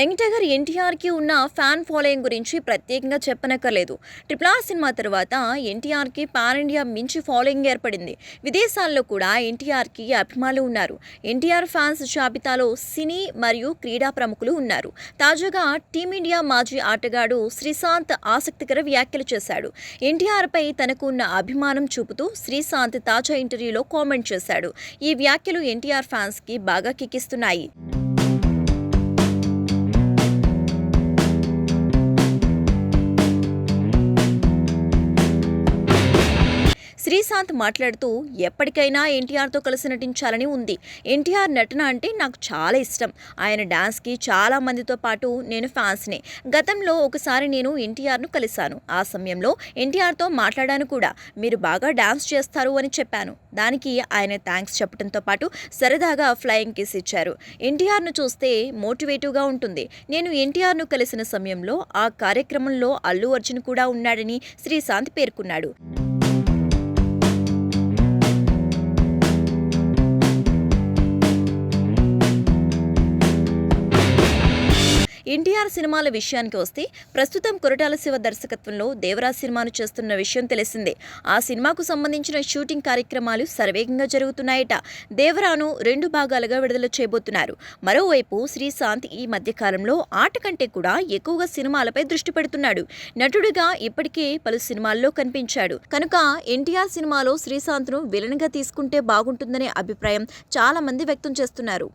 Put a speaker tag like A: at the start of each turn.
A: Young tiger ఎన్టీఆర్కి ఉన్న fan following గురించి ప్రత్యేకంగా చెప్పనక్కర్లేదు. ట్రిపుల్ ఆర్ సినిమా తర్వాత ఎన్టీఆర్కి పాన్ ఇండియా మించి ఫాలోయింగ్ ఏర్పడింది. విదేశాల్లో కూడా ఎన్టీఆర్కి అభిమానులు ఉన్నారు. ఎన్టీఆర్ ఫ్యాన్స్ జాబితాలో సినీ మరియు క్రీడా ప్రముఖులు ఉన్నారు. తాజాగా టీమిండియా మాజీ ఆటగాడు శ్రీశాంత్ ఆసక్తికర వ్యాఖ్యలు చేశాడు. ఎన్టీఆర్పై తనకు ఉన్న అభిమానం చూపుతూ శ్రీశాంత్ తాజా ఇంటర్వ్యూలో కామెంట్ చేశాడు. ఈ వ్యాఖ్యలు ఎన్టీఆర్ ఫ్యాన్స్కి బాగా కిక్కిస్తున్నాయి. శ్రీశాంత్ మాట్లాడుతూ ఎప్పటికైనా ఎన్టీఆర్తో కలిసి నటించాలని ఉంది. ఎన్టీఆర్ నటన అంటే నాకు చాలా ఇష్టం. ఆయన డాన్స్కి చాలా మందితో పాటు నేను ఫ్యాన్స్నే. గతంలో ఒకసారి నేను ఎన్టీఆర్ను కలిశాను. ఆ సమయంలో ఎన్టీఆర్తో మాట్లాడాను కూడా. మీరు బాగా డాన్స్ చేస్తారు అని చెప్పాను. దానికి ఆయన థ్యాంక్స్ చెప్పడంతో పాటు సరదాగా ఫ్లయింగ్ కిస్ ఇచ్చారు. ఎన్టీఆర్ను చూస్తే మోటివేటివ్గా ఉంటుంది. నేను ఎన్టీఆర్ను కలిసిన సమయంలో ఆ కార్యక్రమంలో అల్లు అర్జున్ కూడా ఉన్నాడని శ్రీశాంత్ పేర్కొన్నాడు. ఎన్టీఆర్ సినిమాల విషయానికి వస్తే ప్రస్తుతం కొరటాల శివ దర్శకత్వంలో దేవరాజ్ సినిమాను చేస్తున్న విషయం తెలిసిందే. ఆ సినిమాకు సంబంధించిన షూటింగ్ కార్యక్రమాలు సర్వేగంగా జరుగుతున్నాయట. దేవరాను రెండు భాగాలుగా విడుదల చేయబోతున్నారు. మరోవైపు శ్రీశాంత్ ఈ మధ్యకాలంలో ఆట కంటే కూడా ఎక్కువగా సినిమాలపై దృష్టి పెడుతున్నాడు. నటుడిగా ఇప్పటికే పలు సినిమాల్లో కనిపించాడు. కనుక ఎన్టీఆర్ సినిమాలో శ్రీశాంత్ను విలన్గా తీసుకుంటే బాగుంటుందనే అభిప్రాయం చాలా మంది వ్యక్తం చేస్తున్నారు.